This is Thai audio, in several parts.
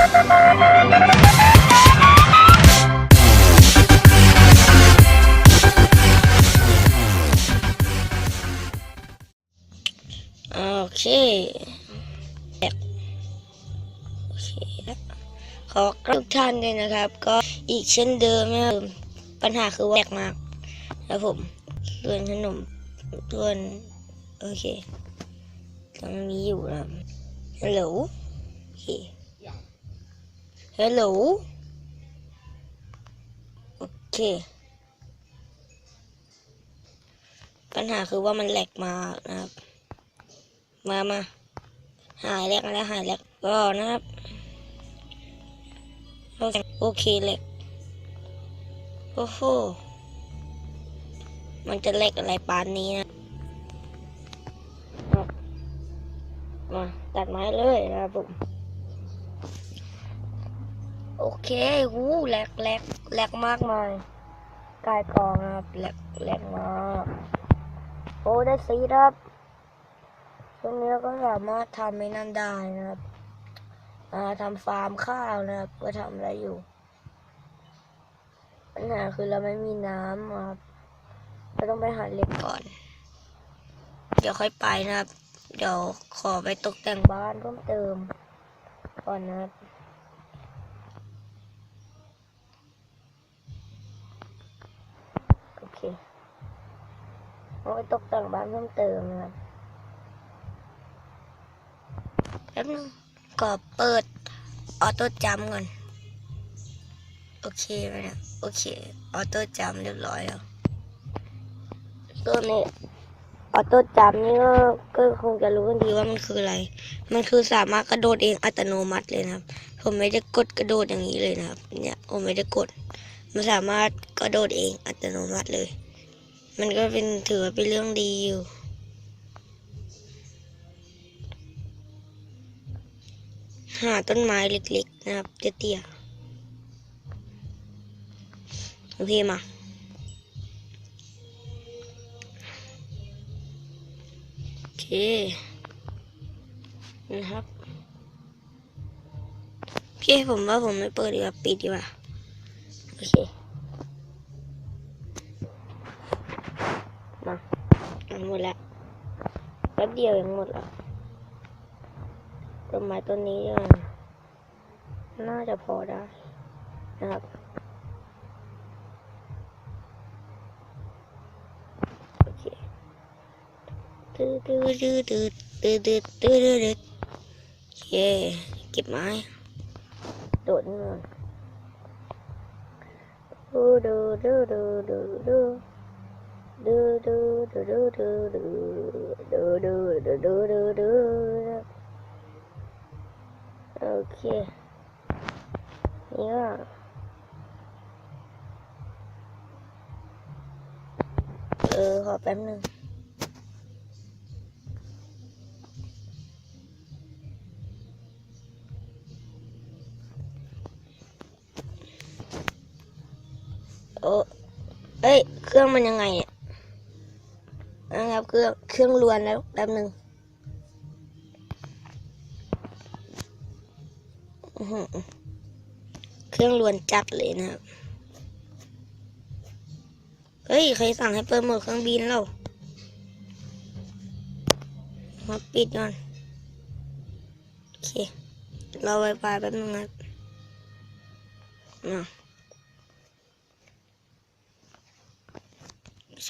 โอเคโอเคขอกทุกท่านเลยนะครับ ก็อีกเช่นเดิมนะครับปัญหาคือแวกมากแล้วผมส่วนขนมส่วนโอเคยังมีอยู่นะฮัลโหลโอเค ฮัลโหลโอเค ปัญหาคือว่ามันแหลกมากนะครับ มามา หายแลกแล้วหายแลกก็นะครับ โอเคโอเคแลกโอ้โห มันจะแหลกอะไรปานนี้นะมาตัดไม้เลยนะครับผม โอเคหูแหลกแหลกแหลกมากมายกายกองครับแหลกแหลกมากโอ้ได้สีครับช่วงนี้ก็สามารถทำไม่นั่นได้นะครับอ่าทำฟาร์มข้าวนะครับก็ทำอะไรอยู่ปัญหาคือเราไม่มีน้ำครับเราต้องไปหาเหล็กก่อน เดี๋ยวค่อยไปนะครับ เดี๋ยวขอไปตกแต่งบ้านเพิ่มเติมก่อนนะครับ เคเอาไปตกแต่งบ้านเพิ่มเติมนะครับแป๊บนึงก็เปิดออโต้จัมก่อน โอเคไหมเนะโอเค ออโต้จัมเรียบร้อยแล้วตัวนี้ออโต้จัมนี่ก็ก็คงจะรู้กันดีว่ามันคืออะไร มันคือสามารถกระโดดเองอัตโนมัติเลยนะครับ ผมไม่ได้กดกระโดดอย่างนี้เลยนะครับ เนี่ยผมไม่ได้กด มันสามารถกระโดดเองอัตโนมัติเลย มันก็เป็นถือว่าเป็นเรื่องดีอยู่ หาต้นไม้เล็กๆนะครับเตี้ยๆโอเคมาโอเคนะครับพี่ผมว่าผมไม่เปิดดีกว่าปิดดีกว่า โอเคมาหมดละแป๊บเดียวยังหมดละต้นไม้ต้นนี้น่าจะพอได้นะครับโอเคดืดดืดดืดดืดดืดดืดดืดเย่เก็บไม้โดดเงิน ดูดูดูดูดูดูดูดูดูดูดูดูดูดูดูดูดูดูโอเคนี่ก็ โอ้เอ้ย เครื่องมันยังไงเนี่ยนะครับเครื่องเครื่องลวนแล้วแป๊บหนึ่งเครื่องลวนจัดเลยนะครับ เฮ้ย ใครสั่งให้เปิดโหมดเครื่องบินเรามาปิดก่อน โอเค เราไวไฟแป๊บนึงนะครับมา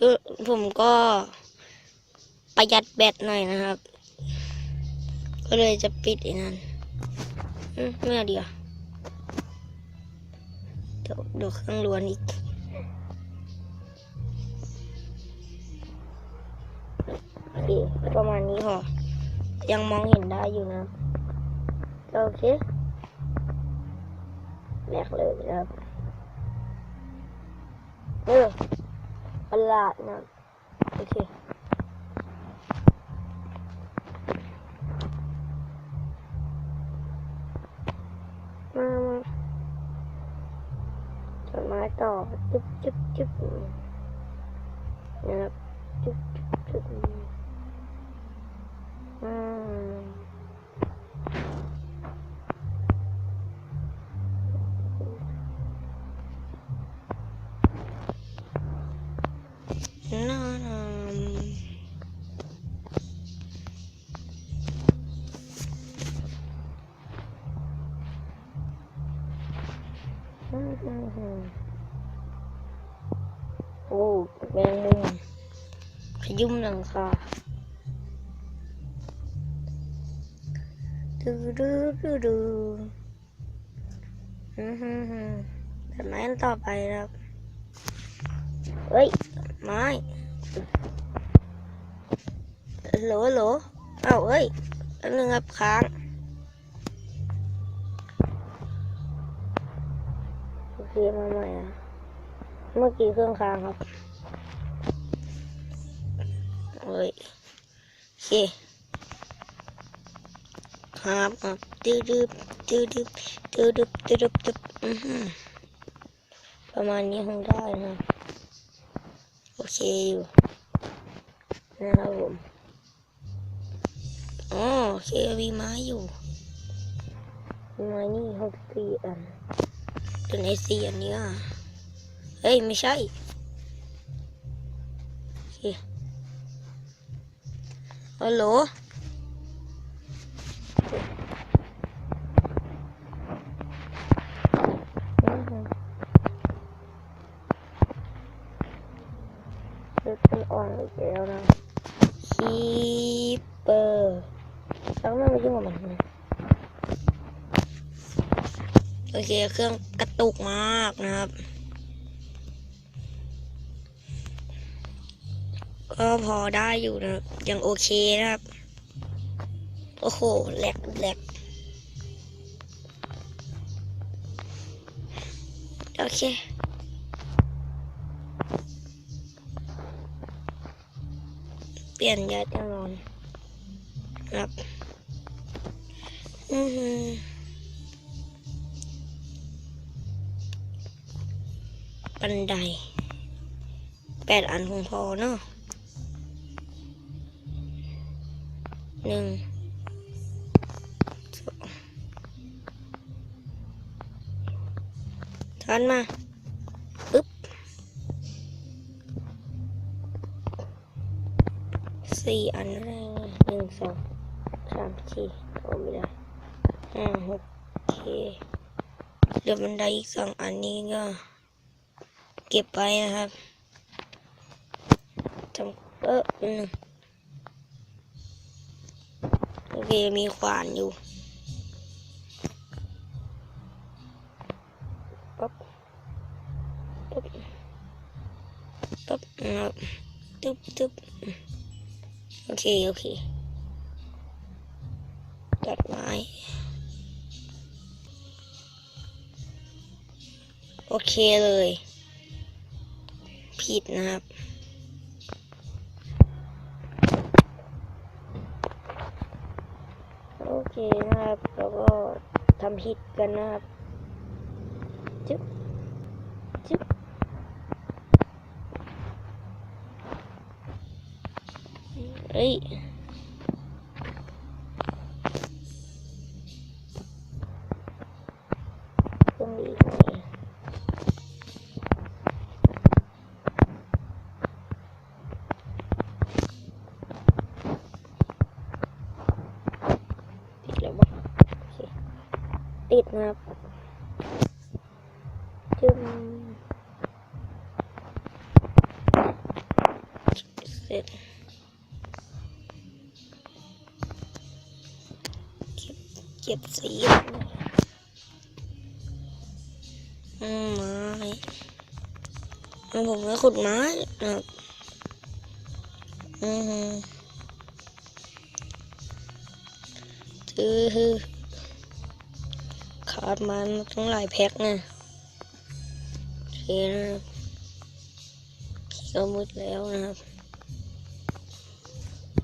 ชื่อผมก็ประหยัดแบตหน่อยนะครับ ก็เลยจะปิดไอ้นั่นมไม่เอาดีกว่าเดี๋ยวเดี๋ยวเครื่องล้วนอีกโอเคประมาณนี้พอยังมองเห็นได้อยู่นะโอเคแรกเลยนะครับเออ ประหลาดนะโอเคมามาจดหมายต่อจุ๊บจุ๊บจุ๊บนะครับจุ๊บจุ๊บจุ๊บอืม ยุ่มหลังคาดูดูดูดูอืมฮึฮึมแต่ไม้ต่อไปครับเฮ้ย ไม้โหลโหลเอ้าเอ้ยอันนึงครับค้างโอเคมาใหม่อะเมื่อกี้เครื่องค้างครับ เฮ้ยโอเคครับครับดื้อดื้อดื้อดื้อดื้อดื้อดื้อดื้อดื้ออือหือประมาณนี้คงได้นะโอเคอยู่นะครับผมอ๋อโอเคมีไม้อยู่มีไม้นี่หกสี่อันเป็นไอซีอันเนี้ยเฮ้ย ไม่ใช่โอเค ฮัลโหลอือหือเลือดมันอ่อนอีกแล้วนะคีเปอร์แล้วไม่มายุ่งกับมันนะโอเค เครื่องกระตุกมากนะครับ ก็พอได้อยู่นะครับ ยังโอเคนะครับ โอ้โหแหลกแหลกโอเคเปลี่ยนยาแน่นอนครับอือหือบันไดแปดอันคงพอเนาะ หนึ่งสอนมาปึ๊บสี่อันแรกหนึ่งสองสามสี่โอ้ไม่ได้ห้าหกโอเคเหลือบันไดอีกสองอันนี้ก็ เก็บไปนะครับทำเออหนึ่ง อเคมีขวานอยู่ปั๊บปั๊บปั๊บนะครับตึ๊บตึ๊บโอเค โอเคตัดไม้โอเคเลย ผิดนะครับ โอเคนะครับแล้วก็ทำผิดกันนะครับจึ๊บจึ๊บเฮ้ย ติดนะครับจึมเสร็จเก็บเก็บสีอืมไม้เอาผมไม่ขุดไม้นะครับอือฮึถือ ขาดมันต้องหลายแพ็คนะโอเคนะครับก็มืดแล้วนะครับ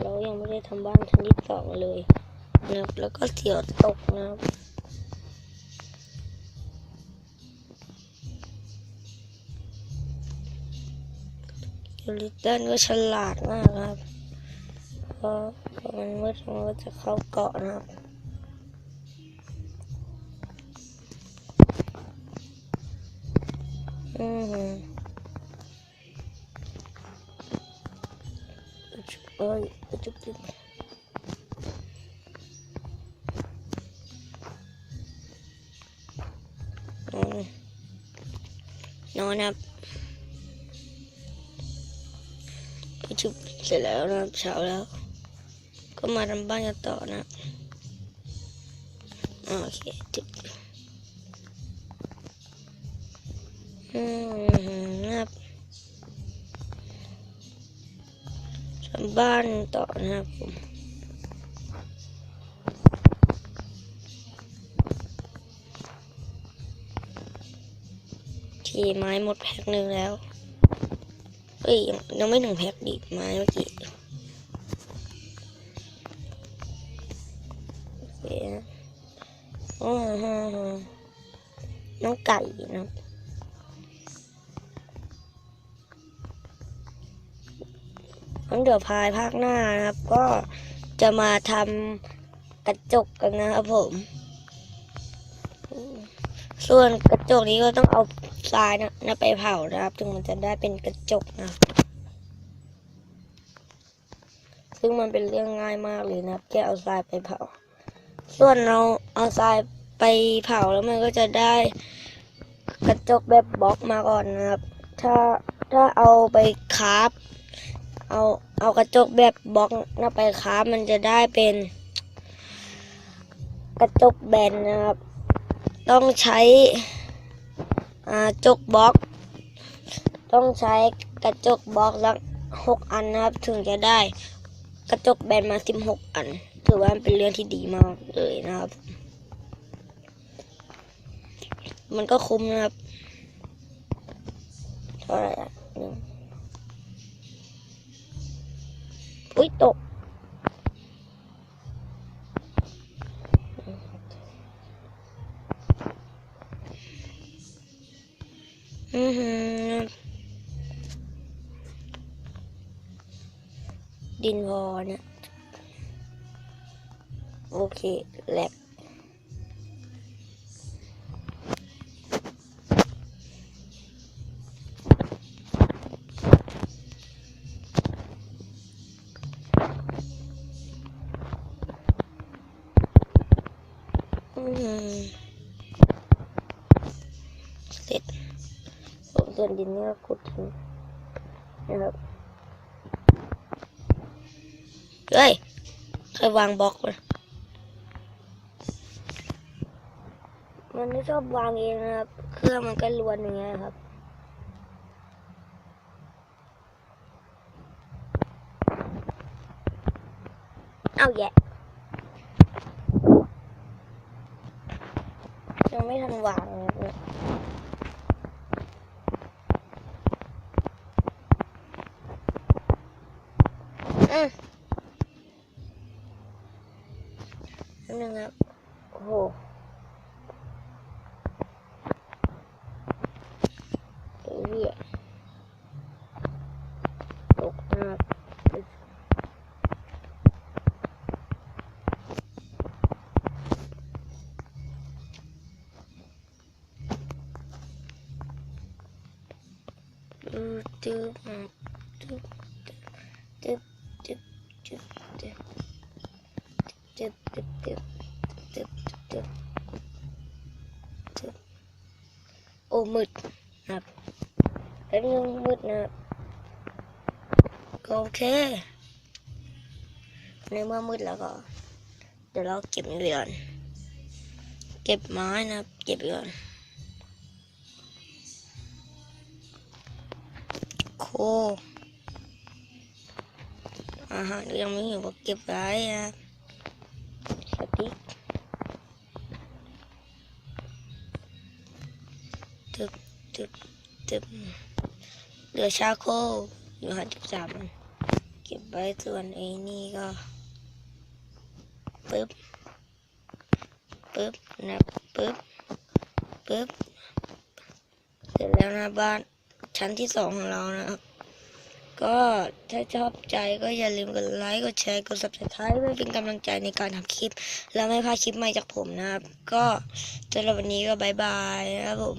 เรายังไม่ได้ทำบ้านชั้นที่สองเลยนะครับ แล้วก็เสียวตกนะครับยูริตันก็ฉลาดมากครับ เพราะมันมืดมันก็จะเข้าเกาะนะครับ Şöyle. Açık, ay, açık değil mi? Ay. Ne oynayıp? Açık pikseler oynayıp çağırıyor. Kumarın banyo da oynayıp. Okay, นะครับทำบ้านต่อนะครับผมทีไม้หมดแพ็คหนึ่งแล้วเฮ้ยยังไม่หนึ่งแพ็คดิไม้เมื่อกี้โอ้โหน้องไก่นะ งั้นเดี๋ยวพายภาคหน้านะครับ ก็จะมาทำกระจกกันนะครับผม ส่วนกระจกนี้ก็ต้องเอาทรายนะนะไปเผานะครับถึงมันจะได้เป็นกระจกนะซึ่งมันเป็นเรื่องง่ายมากเลยนะครับแค่เอาทรายไปเผา ส่วนเราเอาทรายไปเผาแล้วมันก็จะได้กระจกแบบบล็อกมาก่อนนะครับ ถ้าถ้าเอาไปคราฟ เอาเอากระจกแบบบล็อกนะไปครามันจะได้เป็น กระจกแบนนะครับ ต้องใช้อ่าจกบล็อก ต้องใช้กระจกบล็อกละหกอันนะครับ ถึงจะได้กระจกแบนมาสิบหกอัน ถือว่าเป็นเรื่องที่ดีมากเลยนะครับ มันก็คุ้มนะครับเท่าไหร่ อุ้ยตก อือฮึดินพอเนี่ย โอเคแหลก เสร็จผมส่วนดินนี่ก็ขุดทิ้งนะครับเฮ้ยใครวางบล็อกเลยมันไม่ชอบวางเองนะครับ เครื่องมันก็ล้วนอย่างเงี้ยครับเอาแย ยังไม่ทันวางเลยอืมนึงครับโอ้โหเหี้ยตกนะครับ ดูดูดูดูดูดูดูดูตึ๊บตึ๊บตึ๊บตึ๊บตึ๊บตึ๊บโอ้มืดนะครับแล้วงมืดนะก็โอเคในเมื่อมืดแล้วก็ เดี๋ยวเราเก็บเหรียญเก็บไม้นะครับ เก็บเหรียญ โคอาหารยังไม่อยู่ก็เก็บไว้นะครับสติ๊กตึบตึบตึบเหลือชาโคอยู่ห้าสิบสามเก็บไว้ส่วนไอ้นี่ก็ปึ๊บปึ๊บนะปึ๊บปึ๊บเสร็จแล้วนะบ้าน ชั้นที่สองของเรานะครับ ก็ถ้าชอบใจก็อย่าลืมกดไลค์ กดแชร์ กด subscribe เพื่อเป็นกำลังใจในการทำคลิป แล้วไม่พลาดคลิปใหม่จากผมนะครับ ก็สำหรับวันนี้ก็บายบายนะครับผม